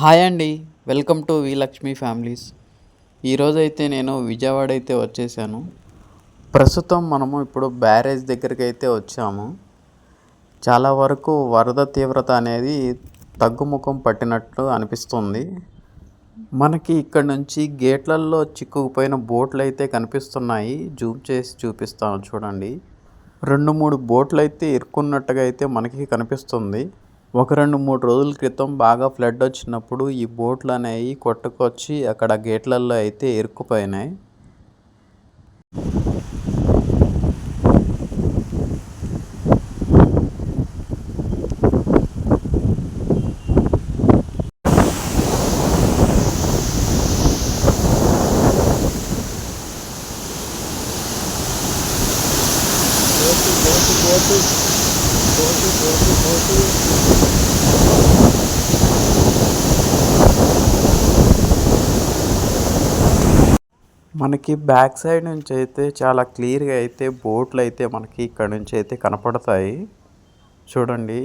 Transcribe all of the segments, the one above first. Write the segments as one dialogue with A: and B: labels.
A: Hi అండి welcome to V Lakshmi families ఈరోజైతే నేను విజయవాడ అయితే వచ్చేసాను. ప్రస్తుతం మనము ఇప్పుడు బ్యారేజ్ దగ్గరికి అయితే వచ్చాము. చాలా వరకు వరద తీవ్రత అనేది తగ్గుముఖం పట్టినట్లు అనిపిస్తుంది. మనకి ఇక్కడ నుంచి గేట్లలో చిక్కుకుపోయిన బోట్లు అయితే కనిపిస్తున్నాయి. జూమ్ చేసి చూపిస్తాను చూడండి. రెండు మూడు బోట్లు అయితే ఇరుక్కున్నట్టుగా అయితే మనకి కనిపిస్తుంది. ఒక రెండు మూడు రోజుల క్రితం బాగా ఫ్లడ్ వచ్చినప్పుడు ఈ బోట్లు అనేవి కొట్టుకొచ్చి అక్కడ గేట్లలో అయితే ఇరుక్కుపోయినాయి. మనకి బ్యాక్ సైడ్ నుంచి అయితే చాలా క్లియర్గా అయితే బోట్లు అయితే మనకి ఇక్కడ నుంచి అయితే కనపడతాయి. చూడండి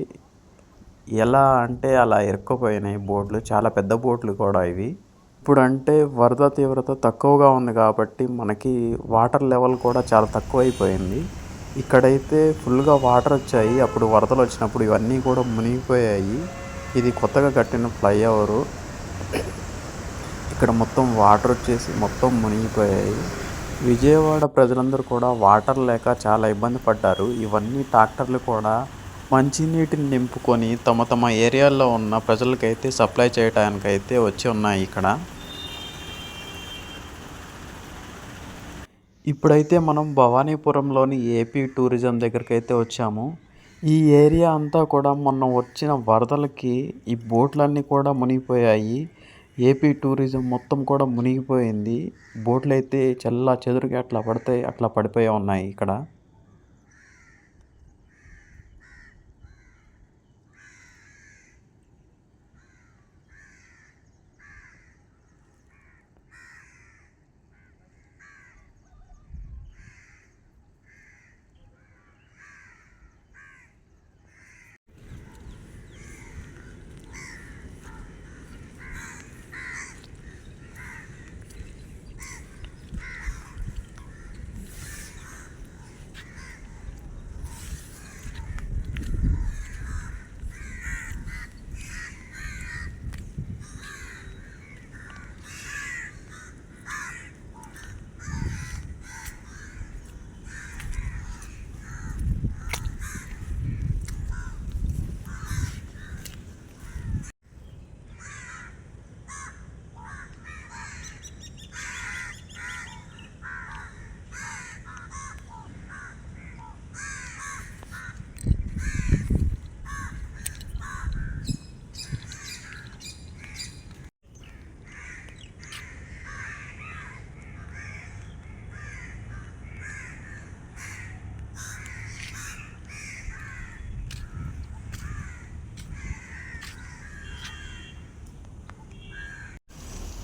A: ఎలా అంటే అలా ఇరుక్కుపోయినాయి బోట్లు. చాలా పెద్ద బోట్లు కూడా ఇవి. ఇప్పుడంటే వరద తీవ్రత తక్కువగా ఉంది కాబట్టి మనకి వాటర్ లెవెల్ కూడా చాలా తక్కువ అయిపోయింది ఇక్కడైతే ఫుల్గా వాటర్ వచ్చాయి. అప్పుడు వరదలు వచ్చినప్పుడు ఇవన్నీ కూడా మునిగిపోయాయి. ఇది కొత్తగా కట్టిన ఫ్లైఓవరు. ఇక్కడ మొత్తం వాటర్ వచ్చేసి మొత్తం మునిగిపోయాయి. విజయవాడ ప్రజలందరూ కూడా వాటర్ లేక చాలా ఇబ్బంది పడ్డారు. ఇవన్నీ ట్రాక్టర్లు కూడా మంచినీటిని నింపుకొని తమ తమ ఏరియాల్లో ఉన్న ప్రజలకైతే సప్లై చేయడానికైతే వచ్చి ఉన్నాయి ఇక్కడ. ఇప్పుడైతే మనం భవానీపురంలోని ఏపీ టూరిజం దగ్గరికి అయితే వచ్చాము. ఈ ఏరియా అంతా కూడా మొన్న వచ్చిన వరదలకి ఈ బోట్లన్నీ కూడా మునిగిపోయాయి. ఏపీ టూరిజం మొత్తం కూడా మునిగిపోయింది. బోట్లు అయితే చల్ల చెదురుగా అట్లా పడితే అట్లా పడిపోయి ఉన్నాయి ఇక్కడ.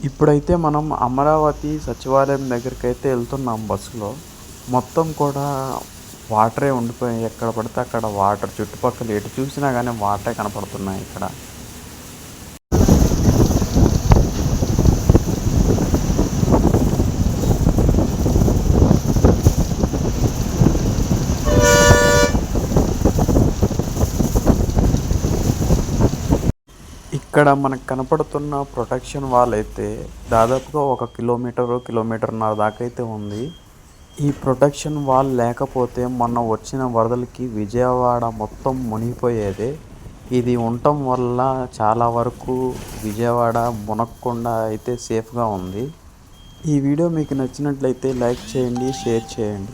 A: ఇప్పుడైతే మనం అమరావతి సచివాలయం దగ్గరికి అయితే వెళ్తున్నాం బస్సులో. మొత్తం కూడా వాటరే ఉండిపోయాయి ఎక్కడ పడితే అక్కడ వాటర్ చుట్టుపక్కల ఎటు చూసినా కానీ వాటరే కనపడుతున్నాయి ఇక్కడ. ఇక్కడ మనకు కనపడుతున్న ప్రొటెక్షన్ వాల్ అయితే దాదాపుగా ఒక కిలోమీటరు కిలోమీటర్న్నర దాకా అయితే ఉంది. ఈ ప్రొటెక్షన్ వాల్ లేకపోతే మొన్న వచ్చిన వరదలకి విజయవాడ మొత్తం మునిగిపోయేదే. ఇది ఉండటం వల్ల చాలా వరకు విజయవాడ మునక్కుండా అయితే సేఫ్గా ఉంది. ఈ వీడియో మీకు నచ్చినట్లయితే లైక్ చేయండి షేర్ చేయండి.